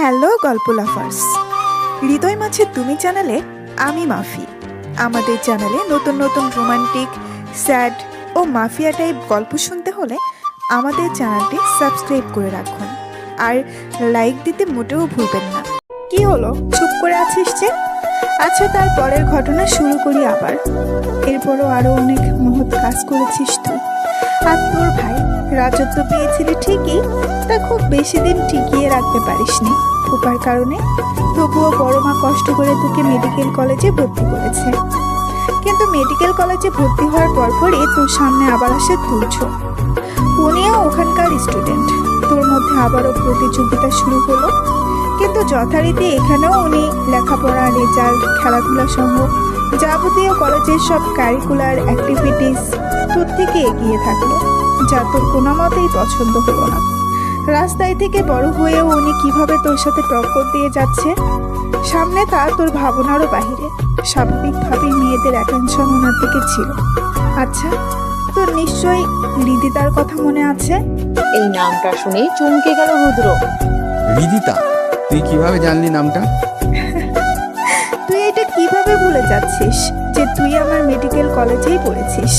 Hello, গল্প লাফার্স। হৃদয় মাছে তুমি চ্যানেলে আমি মাফি। আমাদের চ্যানেলে নতুন নতুন রোমান্টিক, স্যাড ও মাফিয়া টাইপ গল্প শুনতে হলে আমাদের চ্যানেলটি সাবস্ক্রাইব করে রাখুন। আর লাইক দিতে মোটেও ভুলবেন না। কি হলো? চুপ করে আছিস যে? আচ্ছা তার পরের ঘটনা শুরু করি আবার। এরপরও আরও অনেক মহৎ কাজ করেছিস তুই। আর তোর ভাই, রাজত্ব পেয়েছিলি ঠিকই, তা খুব বেশি দিন টিকিয়ে রাখতে পারিসনি। খোপার কারণে তবুও বড় মা কষ্ট করে তোকে মেডিকেল কলেজে ভর্তি করেছে। কিন্তু মেডিকেল কলেজে ভর্তি হওয়ার পরপরই তোর সামনে আবার আসে তুলছ উনিও ওখানকার স্টুডেন্ট তোর মধ্যে আবারও প্রতিযোগিতা শুরু হলো। কিন্তু যথারীতি এখানেও উনি লেখাপড়া রেজাল্ট খেলাধুলা সহ যাবতীয় কলেজের সব কারিকুলার অ্যাক্টিভিটিস তোর থেকে এগিয়ে থাকল। যা তোর কোনো মতেই পছন্দ হলো না। রাস্তায় থেকে বড় হয়েও উনি কীভাবে তোর সাথে টক্কর দিয়ে যাচ্ছে? সামনে তা তোর ভাবনারও বাহিরে। স্বাভাবিকভাবেই মেয়েদের অ্যাটেনশন ওনার দিকে ছিল। আচ্ছা তোর নিশ্চয়ই রিদিতার কথা মনে আছে? এই নামটা শুনে চমকে গেল রুদ্র। রিদিতা তুই কীভাবে জানলি নামটা? তুই এটা কীভাবে ভুলে যাচ্ছিস যে তুই আমার মেডিকেল কলেজেই পড়েছিস?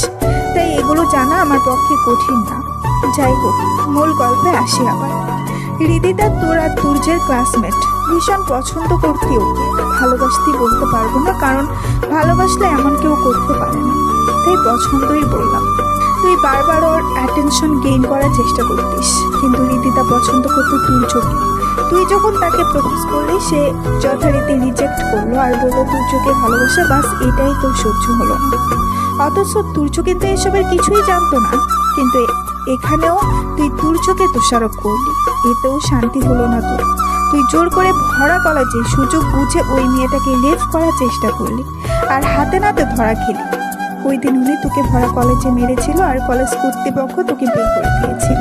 তাই এগুলো জানা আমার পক্ষে কঠিন না। যাই হোক, মূল গল্পে আসি আবার। হৃদিতা, তোর আর তুর্যের ক্লাসমেট ভীষণ পছন্দ করতি ওকে। ভালোবাসতি বলতে পারব না, কারণ ভালোবাসলে এমন কেউ করতে পারে না। তাই পছন্দই বললাম। তুই বারবার ওর অ্যাটেনশন গেইন করার চেষ্টা করতিস। কিন্তু হৃদিতা পছন্দ করতো তুর্যকে তুই যখন তাকে প্রপোজ করলি, সে যথারীতি রিজেক্ট করল আর বলল তুর্যকে ভালোবাসা, বাস এটাই তোর সহ্য হলো না। অথচ তুর্য তো এসবের কিছুই জানতো না। কিন্তু এখানেও তুই তুর্যকে দোষারোপ করলি। এতেও শান্তি হলো না তোর। তুই জোর করে ভরা কলেজে সুযোগ বুঝে ওই মেয়েটাকে লেফ করার চেষ্টা করলি আর হাতে নাতে ধরা খেলি। ওই দিন উনি তোকে ভরা কলেজে মেরেছিল আর কলেজ কর্তৃপক্ষ তোকে বের করে দিয়েছিল।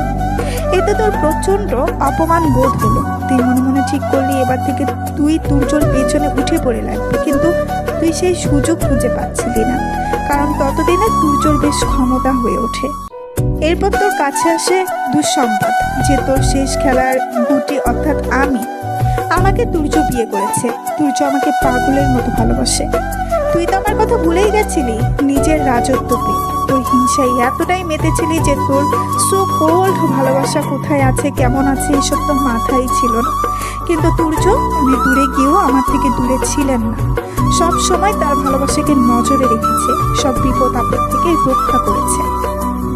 এতে তোর প্রচণ্ড অপমান বোধ হলো। তুই মনে মনে ঠিক করলি, এবার থেকে তুই তুর্যর পেছনে উঠে পড়ে লাগবে। কিন্তু তুই সেই সুযোগ খুঁজে পাচ্ছিলি না। কারণ ততদিনে তুর্যর বেশ ক্ষমতা হয়ে ওঠে। এরপর তোর কাছে আসে দুঃসংবাদ, যে তোর শেষ খেলার গুটি অর্থাৎ আমি, আমাকে তুর্য বিয়ে করেছে। তুর্য আমাকে পাগলের মতো ভালোবাসে। তুই তো আমার কথা ভুলেই গেছিলি, নিজের রাজত্ব পেয়ে। তোর হিংসায় এতটাই মেতেছিলি যে তোর সো কোল্ড ভালোবাসা কোথায় আছে, কেমন আছে, এসব তো মাথায় ছিল না। কিন্তু তুর্য উনি দূরে গিয়েও আমার থেকে দূরে ছিলেন না। সব সময় তার ভালোবাসাকে নজরে রেখেছে, সব বিপদ আপদ থেকে রক্ষা করেছে।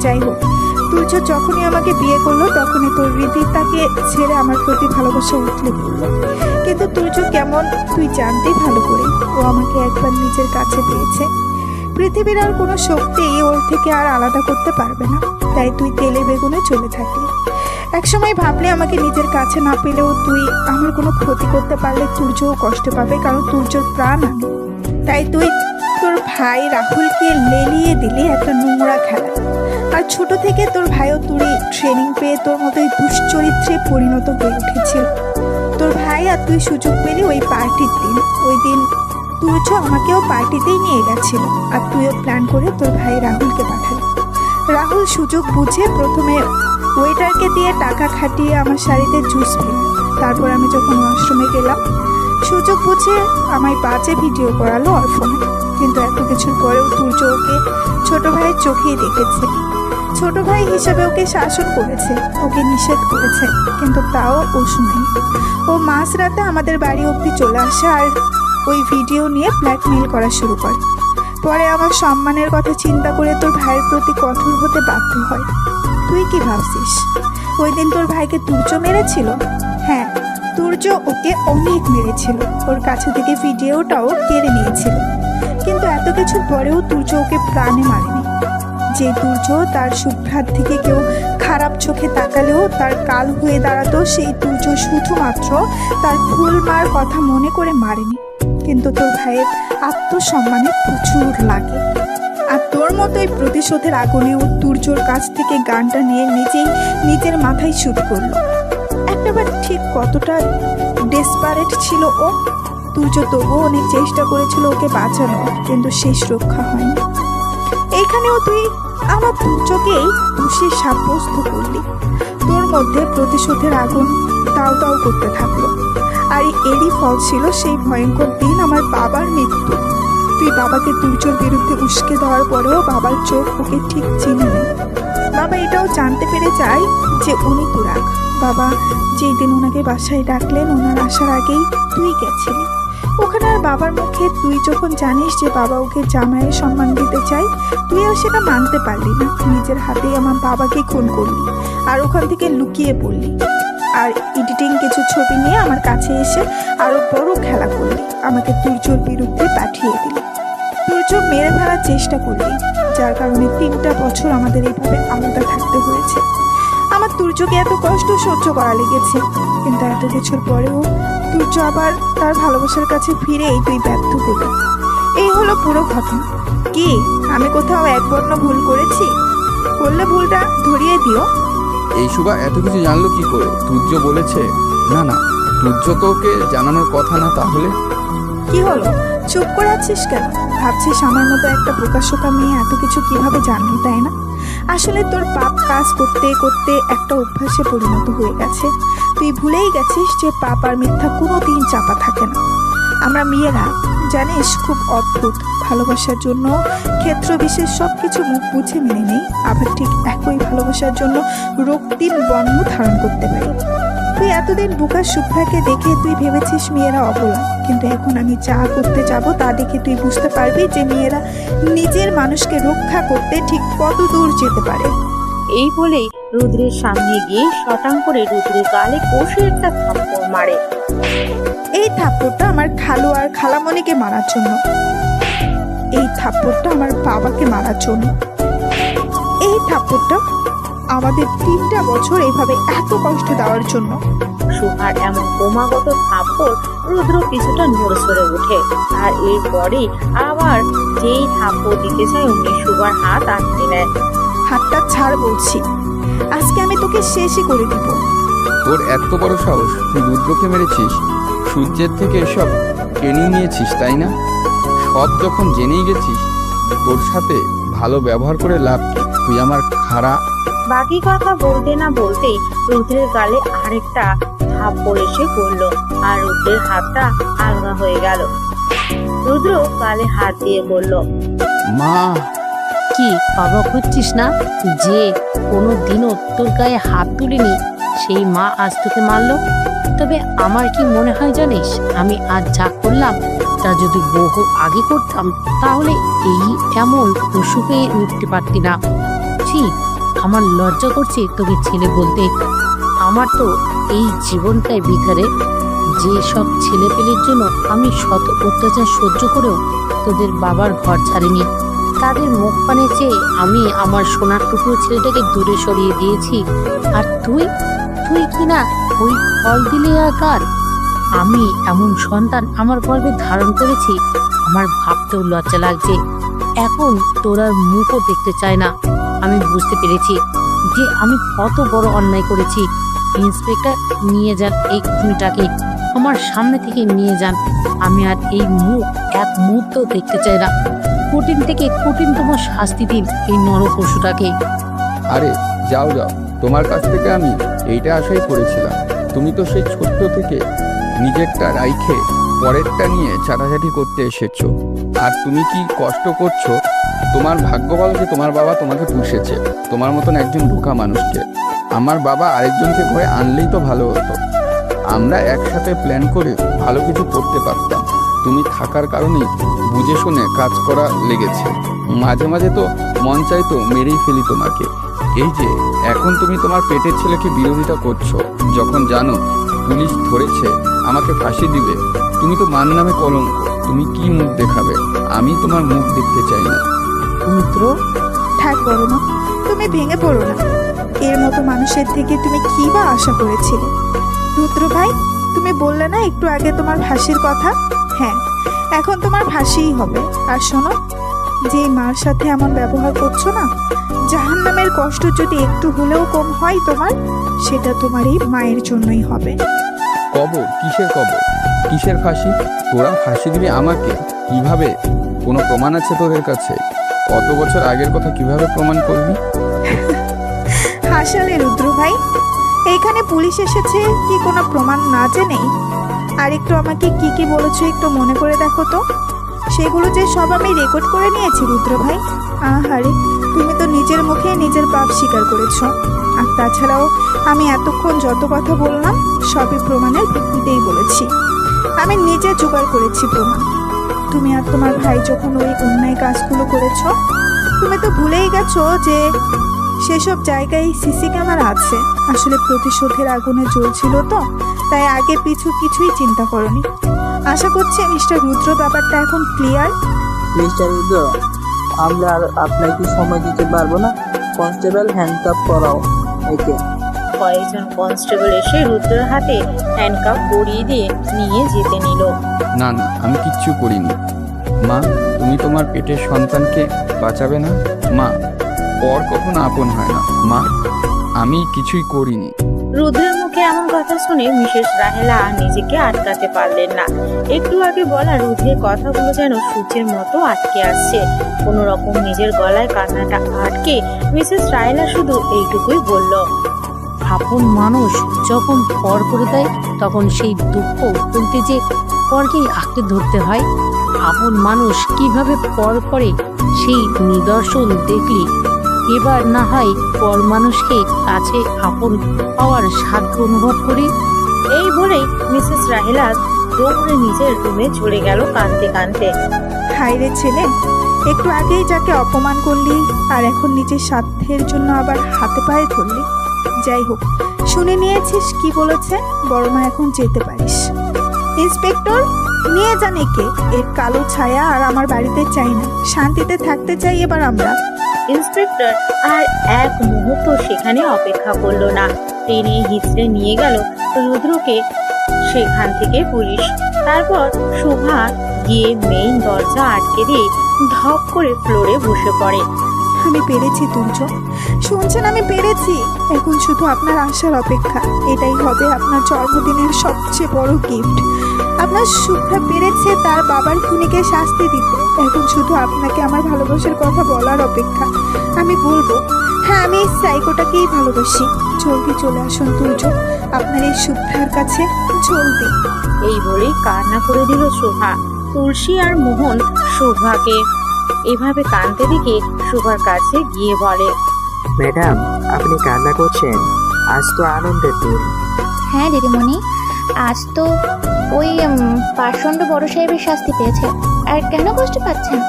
যাই হোক তুর্য যখনই আমাকে বিয়ে করল, তখনই তোর রীতি তাকে ছেড়ে আমার প্রতি ভালোবাসা উঠলে। পড়ল কিন্তু তুর্য কেমন, তুই জানতে ভালো করে। ও আমাকে একবার নিজের কাছে পেয়েছে পৃথিবীর আর কোনো শক্তি ওর থেকে আর আলাদা করতে পারবে না। তাই তুই তেলে বেগুনে চলে থাকলি। একসময় ভাবলে আমাকে নিজের কাছে না পেলেও তুই আমার কোনো ক্ষতি করতে পারলে তুর্যও কষ্ট পাবে, কারণ তুর্যর প্রাণ আমি। তাই তুই তোর ভাই রাহুলকে লেলিয়ে দিলি একটা নোংরা খেলা আর ছোট থেকে তোর ভাইও তুই ট্রেনিং পেয়ে তোর মতোই দুশ্চরিত্রে পরিণত হয়ে উঠেছিল। তোর ভাই আর তুই সুযোগ পেলি ওই পার্টির দিন, ওই দিন তুর্য আমাকেও পার্টিতেই নিয়ে গেছিল। আর তুইও প্ল্যান করে তোর ভাই রাহুলকে পাঠালি। রাহুল সুযোগ বুঝে প্রথমে ওয়েটারকে দিয়ে টাকা খাটিয়ে আমার শাড়িতে জুস পেল তারপর আমি যখন ওয়াশরুমে গেলাম, সুযোগ বুঝে আমায় বাজে ভিডিও করালো অর্ফনে কিন্তু এত কিছুর পরেও তুর্য ওকে ছোট ভাইয়ের চোখেই দেখেছে। ছোট ভাই হিসেবে ওকে শাসন করেছে, ওকে নিষেধ করেছে, কিন্তু তাও ও শুনেনি ও মাঝরাতে আমাদের বাড়ি অবধি চলে আসে আর ওই ভিডিও নিয়ে ব্ল্যাকমেইল করা শুরু করে। পরে আমার সম্মানের কথা চিন্তা করে তোর ভাইয়ের প্রতি কঠোর হতে বাধ্য হয়। তুই কি ভাবছিস? ওই দিন তোর ভাইকে তুর্য মেরেছিল? হ্যাঁ তুর্য ওকে অনেক মেরেছিল। ওর কাছে থেকে ভিডিওটাও কেড়ে নিয়েছিল। কিন্তু এত কিছুর পরেও তুর্য ওকে প্রাণে মারেনি। যে দুর্য তার শুভ্রাত থেকে কেউ খারাপ চোখে তাকালেও তার কাল হয়ে দাঁড়াতো সেই দুর্য শুধুমাত্র তার ফুল মার কথা মনে করে মারেনি। কিন্তু তোর ভাইয়ের আত্মসম্মানে প্রচুর লাগে। আর তোর মতোই প্রতিশোধের আগুনেও তুর্যর কাছ থেকে গানটা নিয়ে নিজেই নিজের মাথায় শুট করল। একটাবার ঠিক কতটা ডেসপারেট ছিল ও তুর্য তবুও অনেক চেষ্টা করেছিল ওকে বাঁচানো কিন্তু শেষ রক্ষা হয়নি। এইখানেও তুই আমার তুর্যকেই দোষী সাব্যস্ত করলি। তোর মধ্যে প্রতিশোধের আগুন তাও তাও করতে থাকল। আর এরই ফল ছিল সেই ভয়ঙ্কর দিন আমার বাবার মৃত্যু। তুই বাবাকে তুর্যর বিরুদ্ধে উস্কে দেওয়ার পরেও বাবার চোখ ওকে ঠিক চিনে বাবা এটাও জানতে পেরে যায় যে উনি তুরাক বাবা যেই দিন ওনাকে বাসায় ডাকলেন, ওনার আসার আগেই তুই গেছিলি। ওখানে আর বাবার মুখে তুই যখন জানিস যে বাবা ওকে জামাইয়ের সম্মান দিতে চাই তুই আর সেটা মানতে পারলি না। নিজের হাতেই আমার বাবাকে খুন করলি আর ওখান থেকে লুকিয়ে পড়লি। আর এডিটিং কিছু ছবি নিয়ে আমার কাছে এসে আরও বড় খেলা করলি, আমাকে তুর্যর বিরুদ্ধে পাঠিয়ে দিলি। তুর্য মেরে ফেলার চেষ্টা করলি, যার কারণে তিনটা বছর আমাদের এইভাবে আলাদা থাকতে হয়েছে। আমার তুর্যকে এত কষ্ট সহ্য করা লেগেছে, কিন্তু এত কিছুর পরেও তুর্য আবার তার ভালোবাসার কাছে ফিরে এই তুই ব্যর্থ করলি এই হলো পুরো ঘটনা। কি, আমি কোথাও এক বর্ণ ভুল করেছি? করলে ভুলটা ধরিয়ে দিও। এই সুবা এত কিছু জানলো কি করে? তুর্য বলেছে, না না, তুর্য ওকে জানানোর কথা না তাহলে? কি হলো? চুপ করে আছিস কেন? ভাবছিস আমার মতো একটা প্রকাশকা মেয়ে এত কিছু কীভাবে জানলো, তাই না? আসলে তোর পাপ কাজ করতে করতে একটা অভ্যাসে পরিণত হয়ে গেছে। তুই ভুলেই গেছিস যে পাপ আর মিথ্যা কোনো দিন চাপা থাকে না। আমরা মেয়েরা, জানিস, খুব অদ্ভুত। ভালোবাসার জন্য ক্ষেত্র বিশেষ সব কিছু মুখ বুঝে মেনে নেই আবার ঠিক একই ভালোবাসার জন্য রক্তিম বর্ণ ধারণ করতে পারি। তুই এতদিন বুকা শুভ্রাকে দেখে তুই ভেবেছিস মেয়েরা অবলা কিন্তু এখন আমি যা করতে যাব তা দেখে তুই বুঝতে পারবি যে মেয়েরা নিজের মানুষকে রক্ষা করতে ঠিক কত দূর যেতে পারে। এই বলেই রুদ্রের সামনে গিয়ে শটাং করে রুদ্রের গালে কষে একটা থাপ্পড় মারে। এই থাপ্পড়টা আমার খালু আর খালামণিকে মারার জন্য। এই থাপ্পড়টা আমার বাবাকে মারার জন্য এই থাপ্পড়টা আমাদের তিনটা বছর এইভাবে এত কষ্ট দেওয়ার জন্য। সুহার এমন ক্রমাগত থাপ্পড় রুদ্র কিছুটা নড়ে সরে ওঠে। আর এরপরে আবার যেই থাপ্পড় দিতে চায় অমনি সুহার হাত আটকে নেয়। হাতটা ছাড় বলছি। আজকে আমি তোকে শেষই করে দিব। তোর এত বড় সাহস তুই রুদ্রকে মেরেছিস? সূর্যের থেকে এসব ট্রেনিং নিয়েছিস তাই না? সব যখন জেনেই গেছিস তোর সাথে ভালো ব্যবহার করে লাভ কি? তুই আমার খাড়া। বাকি কথা বলতে না বলতেই রুদ্রের গালে আরেকটা থাপ্পড় এসে পড়ল আর রুদ্রের হাতটা আলগা হয়ে গেল। রুদ্র গালে হাত দিয়ে বলল মা! কি অবাক হচ্ছিস না যে কোনো দিনও তোর গায়ে হাত তুলিনি? সেই মা আজ তোকে মারলো। তবে আমার কি মনে হয় জানিস আমি আজ যা করলাম তা যদি বহু আগে করতাম, তাহলে এই এমন পশুকে উঠতে পারতি না। ছি, আমার লজ্জা করছে তোকে ছেলে বলতে। আমার তো এই জীবনটাই বিকারে যে সব ছেলে পেলের জন্য আমি শত অত্যাচার সহ্য করেও তোদের বাবার ঘর ছাড়িনি। তাদের মুখ পানে চেয়ে আমি আমার সোনার টুকরো ছেলেটাকে দূরে সরিয়ে দিয়েছি। আর তুই? তুই কি না ওই ফল দিলে আকার আমি এমন সন্তান আমার গর্বে ধারণ করেছি, আমার ভাবতেও লজ্জা লাগছে। এখন তোর আর মুখও দেখতে চায় না। আমি বুঝতে পেরেছি যে আমি কত বড় অন্যায় করেছি। ইন্সপেক্টর নিয়ে যান এই খুনিটাকে আমার সামনে থেকে নিয়ে যান। আমি আর এই মুখ, এক মুহূর্ত দেখতে চাই না। কঠিন থেকে কঠিনতম শাস্তি দিন এই নর পশুটাকে আরে, যাও যাও, তোমার কাছ থেকে আমি এইটা আশাই করেছিলাম। তুমি তো সেই ছোট্ট থেকে নিজেরটা রাইখে পরেরটা নিয়ে চাটাচাটি করতে এসেছ। আর তুমি কি কষ্ট করছ? তোমার ভাগ্য বলো যে তোমার বাবা তোমাকে পুষেছে। তোমার মতন একজন বোকা মানুষকে। আমার বাবা আরেকজনকে ঘরে আনলেই তো ভালো হতো। আমরা একসাথে প্ল্যান করে ভালো কিছু করতে পারতাম। তুমি থাকার কারণেই বুঝে শুনে কাজ করা লেগেছে। মাঝে মাঝে তো মন চাইতো মেরেই ফেলি তোমাকে। এই যে, এখন তুমি তোমার পেটের ছেলেকে বিরোধিতা করছ। যখন জানো পুলিশ ধরেছে আমাকে ফাঁসি দিবে। তুমি তো মান নামে কলঙ্ক। তুমি কি মুখ দেখাবে? আমি তোমার মুখ দেখতে চাই না। মিত্র থাক করো না। তুমি ভেঙে পড়ো না। এর মতো মানুষের থেকে তুমি কি বা আশা করেছিলে? রুদ্র ভাই, তুমি বললে না একটু আগে তোমার ফাঁসির কথা? হ্যাঁ এখন তোমার ফাঁসিই হবে। আর শোনো, যে মার সাথে এমন ব্যবহার করছ না জাহান নামের কষ্ট যদি একটু হলেও কম হয় তোমার, সেটা তোমার এই মায়ের জন্যই হবে। কবর? কিসের কবর? কিসের ফাঁসি? তোরা ফাঁসি দিবি আমাকে? কীভাবে? কোনো প্রমাণ আছে তোদের কাছে? কত বছর আগের কথা কীভাবে প্রমাণ করবি? হাসালে রুদ্র ভাই এইখানে পুলিশ এসেছে কি কোনো প্রমাণ না জেনেই? আর একটু আমাকে কি কি বলেছ একটু মনে করে দেখো তো। সেগুলো যে সব আমি রেকর্ড করে নিয়েছি রুদ্র ভাই। আহারে তুমি তো নিজের মুখে নিজের পাপ স্বীকার করেছ। আর তাছাড়াও আমি এতক্ষণ যত কথা বললাম, সবই প্রমাণের ভিত্তিতেই বলেছি। আমি নিজে জোগাড় করেছি প্রমাণ। তুমি আর তোমার ভাই যখন ওই অন্যায় কাজগুলো করেছ, তুমি তো ভুলেই গেছো যে সেসব জায়গায় সিসি ক্যামেরা আছে। আসলে প্রতিশোধের আগুনে জ্বলছিল তো, তাই আগে পিছু কিছুই চিন্তা করনি। আশা করছি মিস্টার রুদ্র ব্যাপারটা এখন ক্লিয়ার। মিস্টার রুদ্র আমরা আর আপনাকে সময় দিতে পারব না। কনস্টেবল হ্যান্ডকাপ করাও একে। কয়েকজন কনস্টেবল এসে রুদ্রের হাতে হ্যান্ডকাপ পরিয়ে দিয়ে নিয়ে যেতে নিল। না না আমি কিচ্ছু করিনি। মা তুমি তোমার পেটের সন্তানকে বাঁচাবে না? মা পর কখনো আপন হয় না। মা আমি কিছুই করিনি। রুদ্রের এমন কথা শুনে মিসেস রাহেলা আর নিজেকে আটকাতে পারলেন না। একটু আগে বলা রুদ্রের কথাগুলো যেন সূর্যের মতো আটকে আসছে। কোনো রকম নিজের গলায় কান্নাটা আটকে মিসেস রাহেলা শুধু এইটুকুই বলল, আপন মানুষ যখন পর করে দেয়, তখন সেই দুঃখ বলতে যে পরকেই আঁকড়ে ধরতে হয়। আপন মানুষ কীভাবে পর করে সেই নিদর্শন দেখলি এবার না হয় পর মানুষকে কাছে আপন পাওয়ার সাধ্য অনুভব করি। এই বলে মিসেস রাহেলা দৌড়ে নিজের রুমে চলে গেল কাঁদতে কাঁদতে। হাই রে ছেলে, একটু আগেই যাকে অপমান করলি আর এখন নিজের স্বার্থের জন্য আবার হাতে পায়ে ধরলি। যাই হোক, শুনে নিয়েছিস কি বলেছে? বড় মা, এখন যেতে পারিস। ইন্সপেক্টর, নিয়ে যান একে এর কালো ছায়া আর আমার বাড়িতে চাই না। শান্তিতে থাকতে চাই এবার আমরা। ইন্সপেক্টর আর এক মুহূর্ত সেখানে অপেক্ষা করল না। টেনে হিচড়ে নিয়ে গেল রুদ্রকে। সেখান থেকে পুলিশ। তারপর শোভা গিয়ে মেইন দরজা আটকে দিয়ে ধপ করে ফ্লোরে বসে পড়ে। আমি পেরেছি তুর্য শুনছেন, আমি পেরেছি। এখন শুধু আপনার আসার অপেক্ষা। এটাই হবে আপনার জন্মদিনের সবচেয়ে বড় গিফট আপনার সুখটা পেরেছে তার বাবার খুনিকে শাস্তি দিতে। এখন শুধু আপনাকে আমার ভালোবাসার কথা বলার অপেক্ষা। আমি বলব হ্যাঁ আমি এই সাইকোটাকেই ভালোবাসি। জলদি চলে আসুন তুর্য আপনার এই সুখটার কাছে জলদি। এই বলেই কান্না করে দিল শোভা। তুলসী আর মোহন শোভাকে এভাবে কাঁদতে দেখে শোভার কাছে গিয়ে বলে ম্যাডাম আপনি কান্না করছেন। আজ তো আনন্দের দিন। হ্যাঁ দিদিমণি। আজ তো ওই পাষণ্ড বড় সাহেবের শাস্তি পেয়েছে। আর কেন কষ্ট পাচ্ছেন?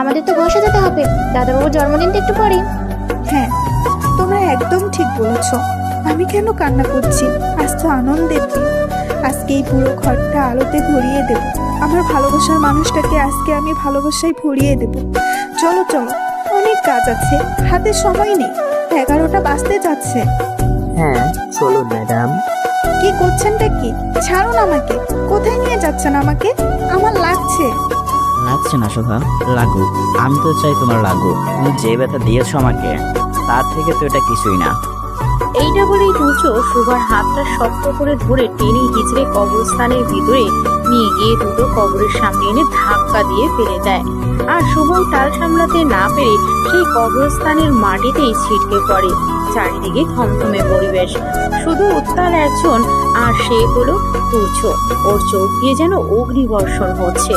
আমাদের তো বসে যেতে হবে। দাদাবাবুর জন্মদিনটা একটু পরে হ্যাঁ তোমরা একদম ঠিক বলেছ। আমি কেন কান্না করছি? আজ তো আনন্দের দিন। আজকে এই পুরো ঘরটা আলোতে ভরিয়ে দেব। আমার ভালোবাসার মানুষটাকে আজকে আমি ভালোবাসায় ভরিয়ে দেব। চলো চলো অনেক কাজ আছে। হাতে সময় নেই। এগারোটা বাজতে যাচ্ছে। হ্যাঁ চলুন ম্যাডাম। কি করছেনটা কি? ছাড়ুন আমাকে। কোথায় নিয়ে যাচ্ছেন আমাকে? আমার লাগছে। লাগছে না শোভা লাগুক আমি তো চাই তোমার লাগুক তুমি যে ব্যথা দিয়েছ আমাকে তার থেকে তো এটা কিছুই না। এইটা বলেই দুচো শোভার হাতটা শক্ত করে ধরে টেনে হিচড়ে কবরস্থানের ভিতরে নিয়ে গিয়ে দুটো কবরের সামনে এনে ধাক্কা দিয়ে ফেলে দেয়। আর শুভম তাল সামলাতে না পেরে সেই কবরস্থানের মাটিতেই ছিটকে পড়ে, চারিদিকে থমথমে পরিবেশ। শুধু উত্তাল একজন, আর সে হলো তুচ্ছ। ওর চোখ দিয়ে যেন অগ্নিবর্ষণ হচ্ছে।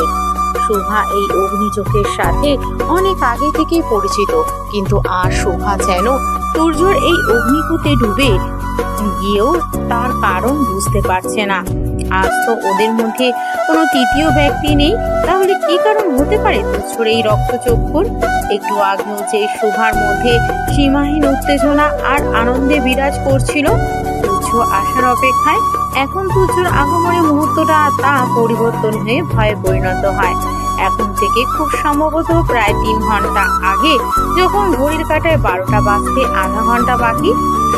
শোভা এই অগ্নি চোখের সাথে অনেক আগে থেকেই পরিচিত, কিন্তু আর শোভা যেন সূর্যর এই অগ্নিকুতে ডুবে গিয়েও তার কারণ বুঝতে পারছে না। আজ তো ওদের মধ্যে কোনো তৃতীয় ব্যক্তি নেই। তাহলে কি কারণ হতে পারে? তুচ্ছর এই রক্তচক্ষুর। একটু আগেও যে শোভার মধ্যে সীমাহীন উত্তেজনা আর আনন্দে বিরাজ করছিল, তুচ্ছ আসার অপেক্ষায় এখন তুচ্ছর আগমনের মুহূর্তটা তা পরিবর্তন হয়ে ভয়ে পরিণত হয়। এখন থেকে খুব সম্ভবত প্রায় তিন ঘণ্টা আগে যখন ঘড়ির কাটায় বারোটা বাজতে আধা ঘণ্টা বাকি,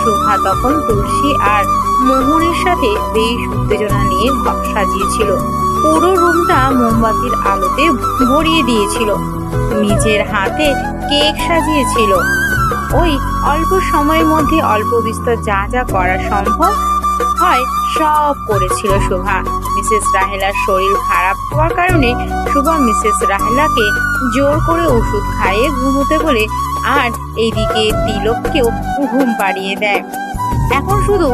শোভা তখন তুলসী আর মোহনের সাথে বেশ উত্তেজনা নিয়ে সাজিয়েছিল। পুরো রুমটা মোমবাতির আলোতে ভরিয়ে দিয়েছিল। নিজের হাতে কেক সাজিয়েছিল। ওই অল্প সময়ের মধ্যে অল্প বিস্তর যা যা করা সম্ভব হয় সব করেছিল শোভা। মিসেস রাহেলার শরীর খারাপ হওয়ার কারণে শোভা মিসেস রাহেলাকে জোর করে ওষুধ খাইয়ে ঘুমোতে বলে আর এইদিকে তিলককেও ঘুম পাড়িয়ে দেয়। এখন শুধু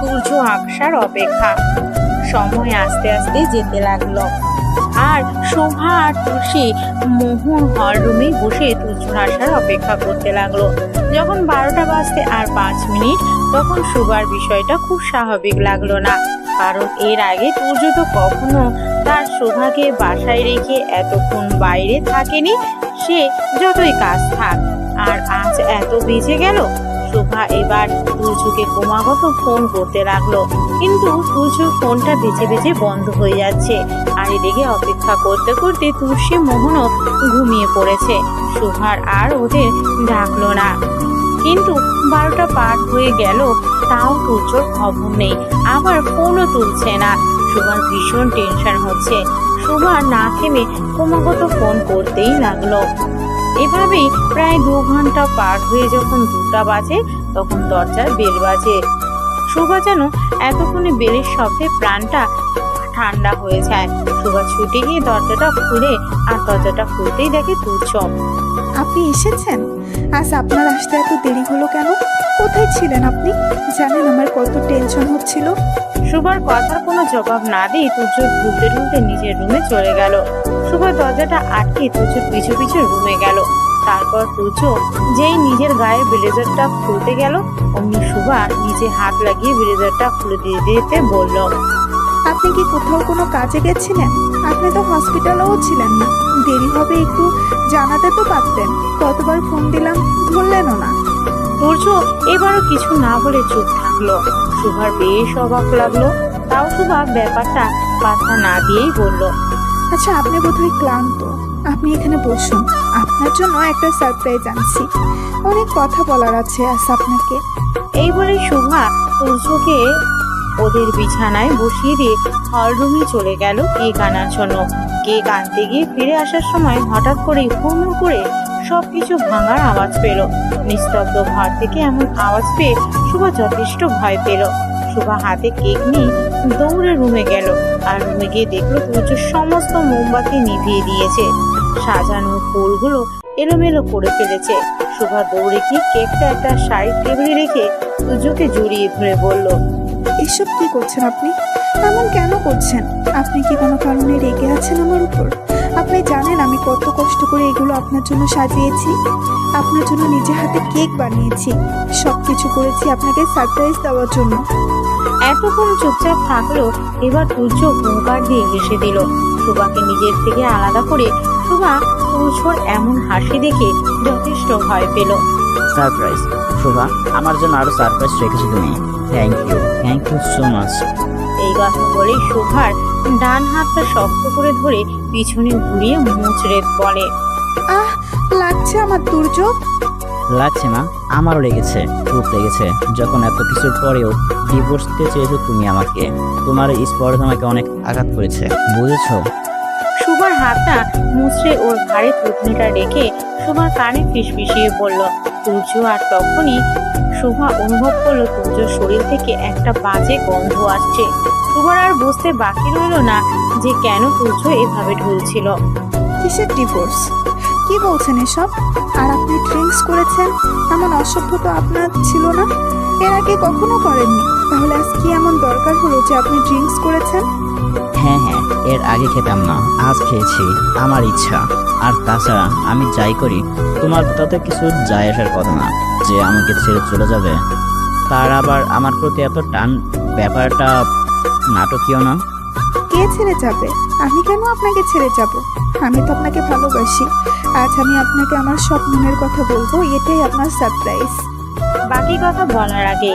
সূর্য আকসার অপেক্ষা। সময় আস্তে আস্তে যেতে লাগল। আর শোভা আর তুলসী মোহন হল রুমে বসে তুর্যর আসার অপেক্ষা করতে লাগল। যখন বারোটা বাজতে আর পাঁচ মিনিট, তখন শোভার বিষয়টা খুব স্বাভাবিক লাগল না। কারণ এর আগে তুর্য তো কখনো তার শোভাকে বাসায় রেখে এতক্ষণ বাইরে থাকেনি, সে যতই কাজ থাক। আর আজ এত বেজে গেল শোভা এবার তুর্যকে ক্রমাগত ফোন করতে লাগল। কিন্তু তুর্যর ফোনটা বেঁচে বেঁচে বন্ধ হয়ে যাচ্ছে। আর এদিকে অপেক্ষা করতে করতে তুলসী মোহনও ঘুমিয়ে পড়েছে। শোভার আর ওদের ডাকলো না। কিন্তু বারোটা পার হয়ে গেল, তাও তুর্যর খবর নেই। আবার ফোনও তুলছে না। শোভার ভীষণ টেনশন হচ্ছে। শোভা না থেমে ক্রমাগত ফোন করতেই লাগল। এভাবেই প্রায় দু ঘণ্টা পার হয়ে যখন দুটা বাজে, তখন দরজার বেল বাজে। শোভা যেন এতক্ষণে বেলের শব্দে প্রাণটা ঠান্ডা হয়ে যায়। শোভা ছুটে গিয়ে দরজাটা খুলে আর দরজাটা খুলতেই দেখে তুচ্ছ আপনি এসেছেন? আজ আপনার আসতে এত দেরি হলো কেন? কোথায় ছিলেন আপনি? জানেন আমার কত টেনশন হচ্ছিল। সুভার কথার কোনো জবাব না দিয়ে তুর্য ঢুলতে ঢুকতে নিজের রুমে চলে গেল। সুভা দরজাটা আটকে তুর্যর পিছু পিছু রুমে গেল। তারপর তুর্য যেই নিজের গায়ে ব্লেজারটা খুলতে গেল অমনি সুভা নিজে হাত লাগিয়ে ব্লেজারটা খুলে দিয়ে দিতে বলল আপনি কি কোথাও কোনো কাজে গেছিলেন? আপনি তো হসপিটালেও ছিলেন না। দেরি হবে একটু জানাতে তো পারতেন। কতবার ফোন দিলাম ধরলেনও না। তুর্য এবারও কিছু না বলে চুপ থাকল। সুভার বেশ অবাক লাগল। তাও সুভা ব্যাপারটা পাত্তা না দিয়েই বলল আচ্ছা আপনি বোধহয় ক্লান্ত। আপনি এখানে বসুন। আপনার জন্য একটা সারপ্রাইজ আনছি। অনেক কথা বলার আছে আজ আপনাকে। এই বলে শুভা তুর্যকে ওদের বিছানায় বসিয়ে দিয়ে হলরুমে চলে গেল কেক আনার জন্য। কেক আনতে গিয়ে ফিরে আসার সময় হঠাৎ করে হুড়মুড় করে সবকিছু ভাঙার আওয়াজ পেল। নিস্তব্ধ ঘর থেকে এমন আওয়াজ পেয়ে শুভা যথেষ্ট ভয় পেল। শুভা হাতে কেক নিয়ে দৌড়ে রুমে গেল আর রুমে গিয়ে দেখল তুর্য সমস্ত মোমবাতি নিভিয়ে দিয়েছে। সাজানো ফুলগুলো এলোমেলো করে ফেলেছে। শুভা দৌড়ে গিয়ে কেকটা একটা শাড়ির টেবিলে রেখে তুজোকে জড়িয়ে ধরে বলল, এসব কি করছেন আপনি? এমন কেন করছেন? আপনি কি কোনো কারণে রেগে আছেন আমার উপর? আপনি জানেন আমি কত কষ্ট করে এগুলো আপনার জন্য সাজিয়েছি। আপনার জন্য নিজে হাতে কেক বানিয়েছি। সব কিছু করেছি আপনাকে সারপ্রাইজ দেওয়ার জন্য। এতক্ষণ চুপচাপ থাকল এবার তুর্য হুঙ্কার দিয়ে হেসে দিল। সুভাকে নিজের থেকে আলাদা করে সুভা তুর্যর এমন হাসি দেখে যথেষ্ট ভয় পেল। সারপ্রাইজ শোভা আমার জন্য আরও সারপ্রাইজ রেখেছো তুমি। Thank you thank you so much এই কথা বলে সুভার ডান হাতটা শক্ত করে ধরে পিছনে ঘুরিয়ে মুচড়ে বলে আহ লাগছে আমার দুর্যোগ। লাগছে না আমারও লেগেছে খুব লেগেছে। যখন এত কিছুর পরেও ডিভোর্স দিতে চেয়েছো তুমি আমাকে তোমার এই স্পর্ধ আমাকে অনেক আঘাত করেছে বুঝেছ? সুভার হাতটা মুচড়ে ওর ঘাড়ে থুতনিটা রেখে সুভার কানে ফিসফিসিয়ে বলল সূর্য আর তখনই শুভা অনুভব করল সূর্যর শরীর থেকে একটা বাজে গন্ধ আসছে। সুভার আর বুঝতে বাকি রইল না যে কেন সূর্য এভাবে ঢুলছিল। কিসের ডিভোর্স কি বলছেন এসব? আর আপনি ড্রিঙ্কস করেছেন? এমন অসভ্য তো আপনার ছিল না? এর আগে কখনো করেননি? তাহলে আজ কি এমন দরকার হলো যে আপনি ড্রিঙ্কস করেছেন? হ্যাঁ হ্যাঁ এর আগে খেতাম না আজ খেয়েছি আমার ইচ্ছা। আর তাছাড়া আমি যাই করি তোমার তাতে কিছু যায় আসার কথা না যে আমাকে ছেড়ে চলে যাবে। তার আবার আমার প্রতি এত টান ব্যাপারটা নাটকীয় না কে ছেড়ে যাবে? আমি কেন আপনাকে ছেড়ে যাব? আমি তো আপনাকে ভালোবাসি। আজ আমি আপনাকে আমার স্বপ্নের মনের কথা বলব এটাই আপনার সারপ্রাইজ বাকি কথা বলার আগে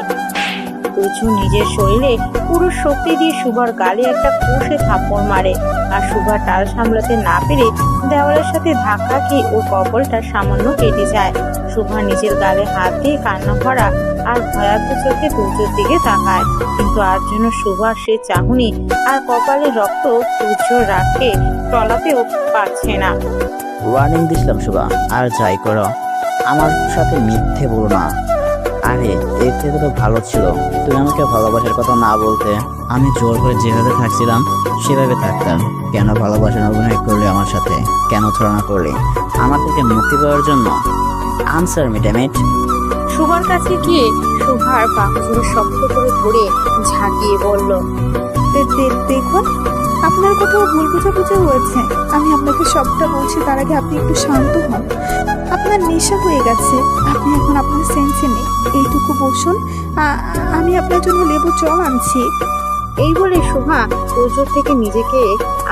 তুচু নিজের শরীরে পুরো শক্তি দিয়ে সুভার গালে একটা কষে থাপ্পড় মারে। আর সুভা টাল সামলাতে না পেরে দেওয়ালের সাথে ধাক্কা খেয়ে ওর কপালটা সামান্য কেটে যায়। সুভা নিজের গালে হাত দিয়ে কান্না ভরা আর ভয়ার্থ চোখে তুর্যর দিকে তাকায়। কিন্তু আর জন্য সুভার সে চাহনি আর কপালে রক্ত তুর্য রাখে টলাতেও পারছে না। ওয়ার্নিং দিছিলাম শুভা, আর যাই করো। আমার সাথে মিথ্যে বলো না। আরে এর থেকে তো ভালো ছিল। তুমি আমাকে ভালোবাসার কথা না বলতে আমি জোর করে যেভাবে থাকছিলাম সেভাবে থাকতাম। কেন ভালোবাসার অভিনয় করলে আমার সাথে? কেন ছড়ানা করলে? আমার থেকে মুক্তি পাওয়ার জন্য আনসার মি ড্যামেট সুভার কাছে গিয়ে সুভার বাহুজোড়ে শক্ত করে ধরে ঝাঁকিয়ে বলল দেখুন আপনার কোথাও ভুল বোঝাবুঝি হয়েছে। আমি আপনাকে সবটা বলছি তার আগে আপনি একটু শান্ত হন। নেশা হয়ে গেছে। আপনি এখন আপনার সেন্সে নেই। এইটুকু বসুন। আমি আপনার জন্য লেবু জল আনছি। এই বলে শোভা তুর্যর থেকে নিজেকে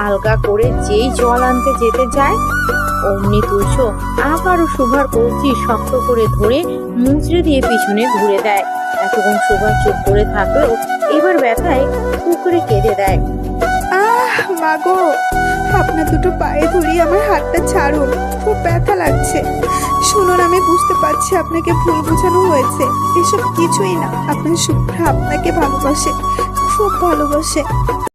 আলগা করে যেই জল আনতে যেতে যায় অমনি তুর্য আবারও শোভার কবজি শক্ত করে ধরে মুচড়ে দিয়ে পিছনে ঘুরে দেয়। এতক্ষণ শোভা চুপ করে থাকলেও এবার ব্যথায় কুকুরে কেঁদে দেয়। আহ মাগো আপনার দুটো পায়ে ধরি আমার হাতটা ছাড়ুন। খুব ব্যথা লাগছে। শুনুন, আমি বুঝতে পারছি আপনাকে ভুল বোঝানো হয়েছে। এসব কিছুই না। আপনার শুভ্রা আপনাকে ভালোবাসে, খুব ভালোবাসে।